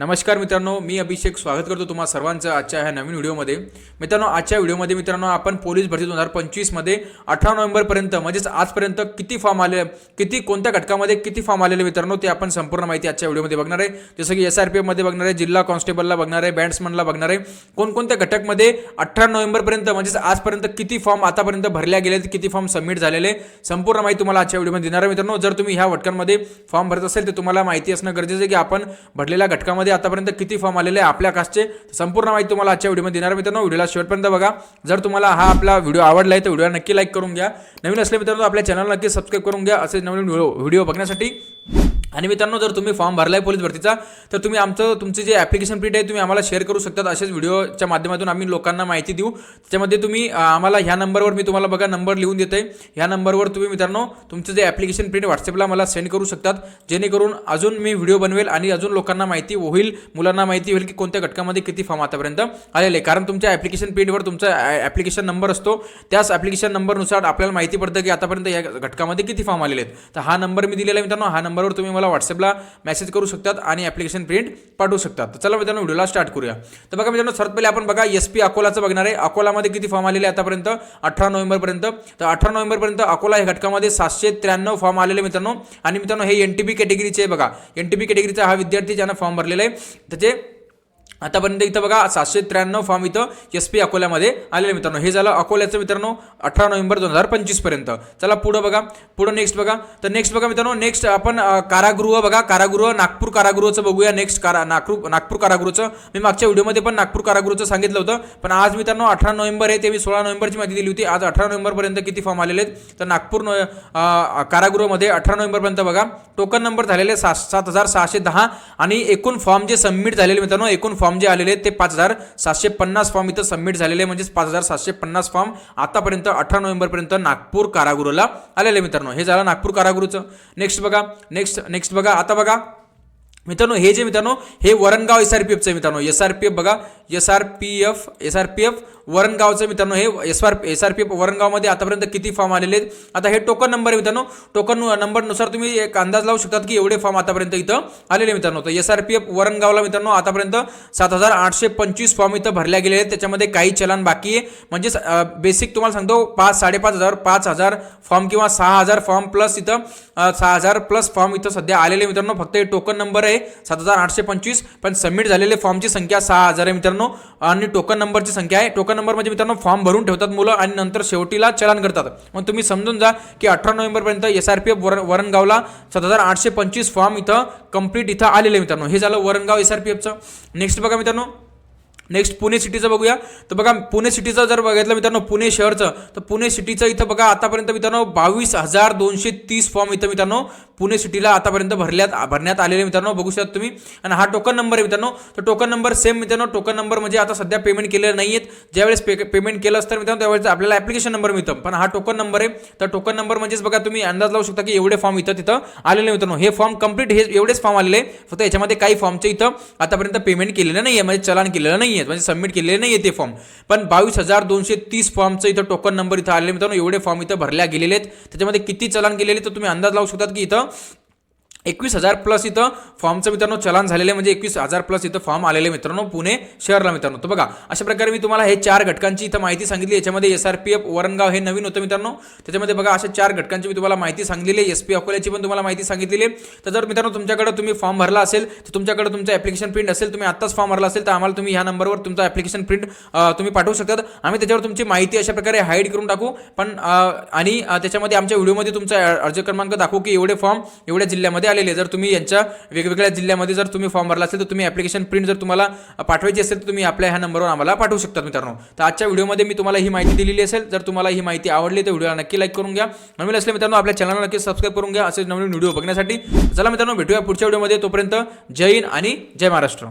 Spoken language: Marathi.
नमस्कार मित्रांनो मी अभिषेक स्वागत करतो तुम्हा सर्वांचं आजच्या ह्या नवीन व्हिडिओमध्ये. मित्रांनो आजच्या व्हिडिओमध्ये मित्रांनो आपण पोलीस भरती दोन हजार पंचवीसमध्ये अठरा नोव्हेंबरपर्यंत म्हणजेच आजपर्यंत किती फॉर्म आले किती कोणत्या घटकामध्ये किती फॉर्म आलेले मित्रांनो ते आपण संपूर्ण माहिती आजच्या व्हिडिओमध्ये बघणार आहे. जसं की एस आर पी एफमध्ये बघणार आहे जिल्हा कॉन्स्टेबलला बघणार आहे बँड्समनला बघणार आहे. कोणकोणत्या घटकमध्ये अठरा नोव्हेंबरपर्यंत म्हणजेच आजपर्यंत किती फॉर्म आतापर्यंत भरल्या गेले किती फॉर्म सबमिट झालेले संपूर्ण माहिती तुम्हाला आजच्या व्हिडिओमध्ये देणार आहे मित्रांनो. जर तुम्ही ह्या घटकांमध्ये फॉर्म भरत असेल तर तुम्हाला माहिती असणं गरजेचं आहे की आपण भरलेल्या घटकामध्ये आतापर्यंत किती फॉर्म आलेले आहे आपल्या कास्टचे संपूर्ण माहिती तुम्हाला आजच्या व्हिडिओमध्ये देणार मित्रांनो. व्हिडिओला शेवटपर्यंत बघा. जर तुम्हाला हा आपला व्हिडिओ आवडला आहे तर व्हिडिओला नक्की लाईक करून घ्या. नवीन असले मित्रांनो आपल्या चॅनल नक्की सबस्क्राईब करून घ्या. असे नवीन व्हिडिओ व्हिडिओ बघण्यासाठी आणि मित्रांनो जर तुम्ही फॉर्म भरलाय पोलीस भरतीचा तर तुम्ही आमचं तुमचे जे ॲप्लिकेशन प्रिंट आहे तुम्ही आम्हाला शेअर करू शकतात. असेच व्हिडिओच्या माध्यमातून आम्ही लोकांना माहिती देऊ. त्याच्यामध्ये तुम्ही आम्हाला ह्या नंबरवर मी तुम्हाला बघा नंबर लिहून देते ह्या नंबरवर तुम्ही मित्रांनो तुमचं जे ॲप्लिकेशन प्रिंट व्हॉट्सअपला मला सेंड करू शकतात. जेणेकरून अजून मी व्हिडिओ बनवेल आणि अजून लोकांना माहिती होईल मुलांना माहिती होईल की कोणत्या घटकामध्ये किती फॉर्म आतापर्यंत आलेले आहे. कारण तुमच्या ॲप्लिकेशन प्रिंटवर तुमचा ॲप्लिकेशन नंबर असतो. त्याच ॲप्लिकेशन नंबरनुसार आपल्याला माहिती पडतं की आतापर्यंत या घटकामध्ये किती फॉर्म आलेले आहेत. तर हा नंबर मी दिलेला आहे मित्रांनो. हा नंबरवर तुम्ही मला व्हॉट्सअपला मेसेज करू शकतात आणि ॲप्लिकेशन प्रिंट पाठवू शकतात. तर चला मित्रांनो व्हिडिओला स्टार्ट करूया. तर बघा मित्रांनो सर्वात पहिले आपण बघा एस पी अकोलाचं बघणार आहे. अकोलामध्ये किती फॉर्म आलेले आहे आतापर्यंत? अठरा नोव्हेंबरपर्यंत. तर अठरा नोव्हेंबरपर्यंत अकोला या घटकामध्ये सातशे त्र्याण्णव फॉर्म आलेले मित्रांनो. आणि मित्रांनो हे एन टी बी कॅटेगरीचे आहे बघा. एन टी बी कॅटेगरीचा हा विद्यार्थी ज्यानं फॉर्म भरलेला आहे त्याचे आतापर्यंत इथं बघा सातशे त्र्याण्णव फॉर्म इथं एस पी अकोल्यामध्ये आलेले मित्रांनो. हे झालं अकोल्याचं मित्रांनो अठरा नोव्हेंबर दोन हजार पंचवीसपर्यंत चला पुढं बघा. पुढं नेक्स्ट बघा. तर नेक्स्ट बघा मित्रांनो नेक्स्ट आपण कारागृह बघा. कारागृह नागपूर कारागृहाचं बघूया नेक्स्ट कारा नागपूर नागपूर कारागृहाचं. मी मागच्या व्हिडिओमध्ये पण नागपूर कारागृहाचं सांगितलं होतं. पण आज मित्रांनो अठरा नोव्हेंबर आहे ते मी सोळा नोव्हेंबरची माहिती दिली होती. आज अठरा नोव्हेंबरपर्यंत किती फॉर्म आलेले आहेत? तर नागपूर नो कारागृहामध्ये अठरा नोव्हेंबरपर्यंत बघा. टोकन नंबर झालेले सात सात हजार सहाशे दहा आणि एकूण फॉर्म जे सबमिट झालेले मित्रांनो एकूण फॉर्म जे आलेले आहेत ते पाच हजार सातशे पन्नास फॉर्म इथं सबमिट झालेले म्हणजे म्हणजेच पाच हजार सातशे पन्नास फॉर्म आतापर्यंत अठरा नोव्हेंबरपर्यंत नागपूर कारागृहाला आलेले मित्रांनो. हे झालं नागपूर कारागृहाचं. नेक्स्ट बघा. नेक्स्ट नेक्स्ट बघा. आता बघा. मित्रांनो हे जे मित्रांनो हे वरणगाव एस आर पी एफचं मित्रांनो. एस आर पी एफ बघा. S R P F S R P F वरणगावचं मित्रांनो हे S R S R P F वरणगावमध्ये आतापर्यंत किती फॉर्म आलेले आहेत? आता हे टोकन नंबर आहे मित्रांनो टोकन नंबरनुसार तुम्ही एक अंदाज लावू शकतात की एवढे फॉर्म आतापर्यंत इथं आलेले मित्रांनो. तर एस आर पी एफ वरणगावला मित्रांनो आतापर्यंत सात हजार आठशे पंचवीस फॉर्म इथं भरल्या गेले आहेत. त्याच्यामध्ये काही चलन बाकी आहे. म्हणजेच बेसिक तुम्हाला सांगतो पाच साडेपाच हजार पाच हजार फॉर्म किंवा सहा हजार फॉर्म प्लस इथं सहा हजार प्लस फॉर्म इथं सध्या आलेले मित्रांनो. फक्त हे टोकन नंबर आहे सात हजार आठशे पंचवीस पण सबमिट झालेले फॉर्मची संख्या सहा हजार आहे मित्रांनो. आणि टोकन नंबरची संख्या आहे. टोकन नंबर म्हणजे मित्रांनो फॉर्म भरून ठेवतात मुलं आणि नंतर शेवटीला चलन करतात. मग तुम्ही समजून जा की अठरा नोव्हेंबरपर्यंत एस आर पी एफ वर वरणगावला सात हजार आठशे पंचवीस फॉर्म इथं कंप्लीट इथं आलेले मित्रांनो. हे झालं वरणगाव एस आर पी एफचं नेक्स्ट बघा मित्रांनो. नेक्स्ट पुणे सिटीचं बघूया. तर बघा पुणे सिटीचं जर बघितलं मित्रांनो पुणे शहरचं तर पुणे सिटीचं इथं बघा आतापर्यंत मित्रांनो बावीस हजार दोनशे तीस फॉर्म इथं मित्रांनो पुणे सिटीला आतापर्यंत भरल्यात भरण्यात आलेले मित्रांनो बघू शकता तुम्ही. आणि हा टोकन नंबर आहे मित्रांनो. तर टोकन नंबर सेम मित्रांनो टोकन नंबर म्हणजे आता सध्या पेमेंट केलेलं नाही आहेत ज्यावेळेस पे पेमेंट केलं असतं मित्रांनो त्यावेळेस आपल्याला ॲप्लिकेशन नंबर मिळतं. पण हा टोकन नंबर आहे. तर टोकन नंबर म्हणजेच बघा तुम्ही अंदाज लावू शकता की एवढे फॉर्म इथं तिथं आलेले मित्रांनो. हे फॉर्म कंप्लीट हे एवढेच फॉर्म आलेले फक्त याच्यामध्ये काही फॉर्मचे इथं आतापर्यंत पेमेंट केलेलं नाही आहे म्हणजे चलान केलेलं नाही आहेत म्हणजे सबमिट केलेले नाही आहेत ते फॉर्म पण बावीस हजार दोनशे तीस फॉर्मचं इथं टोकन नंबर इथं आलेले मित्रांनो एवढे फॉर्म इथं भरल्या गेलेले आहेत. त्याच्यामध्ये किती चलान केलेले तर तुम्ही अंदाज लावू शकतात की इथं एकवीस हजार प्लस इथं फॉर्मचं मित्रांनो चलान झालेले म्हणजे एकवीस हजार प्लस इथं फॉर्म आलेले मित्रांनो पुणे शहरला मित्रांनो. तर बघा अशा प्रकारे मी तुम्हाला हे चार घटकांची इथं माहिती सांगितली. याच्यामध्ये S R P F Varangaon हे नवीन होतं मित्रांनो. त्याच्यामध्ये बघा अशा चार घटकांची मी तुम्हाला माहिती सांगितली आहे. एस पी अकोल्याची पण तुम्हाला माहिती सांगितलेली आहे. तर जर मित्रांनो तुमच्याकडे तुम्ही फॉर्म भरला असेल तर तुमच्याकडे तुमचं ॲप्लिकेशन प्रिंट असेल तुम्ही आत्ताच फॉर्म भरला असेल तर आम्हाला तुम्ही ह्या नंबरवर तुमचं ॲप्लिकेशन प्रिंट तुम्ही पाठवू शकतात. आम्ही त्याच्यावर तुमची माहिती अशा प्रकारे हाईड करून टाकू. पण आणि त्याच्यामध्ये आमच्या व्हिडिओमध्ये तुमचा अर्ज क्रमांक दाखवू की एवढे फॉर्म एवढ्या जिल्ह्यामध्ये आलेले जर तुम्ही यांच्या वेगवेगळ्या जिल्ह्यामध्ये जर तुम्ही फॉर्म भरला असेल तर तुम्ही ॲप्लिकेशन प्रिंट जर तुम्हाला पाठवायची असेल तर तुम्ही आपल्या ह्या नंबरवर आम्हाला पाठवू शकता मित्रांनो. तर आजच्या व्हिडिओमध्ये मी तुम्हाला ही माहिती दिलेली असेल. जर तुम्हाला ही माहिती आवडली तर व्हिडिओला नक्की लाईक करून घ्या. नवीन असले मित्रांनो आपल्या चॅनलला नक्की सबस्क्राईब करून घ्या. असे नवीन व्हिडिओ बघण्यासाठी चला मित्रांनो भेटूया पुढच्या व्हिडिओमध्ये. तोपर्यंत जय हिंद आणि जय महाराष्ट्र.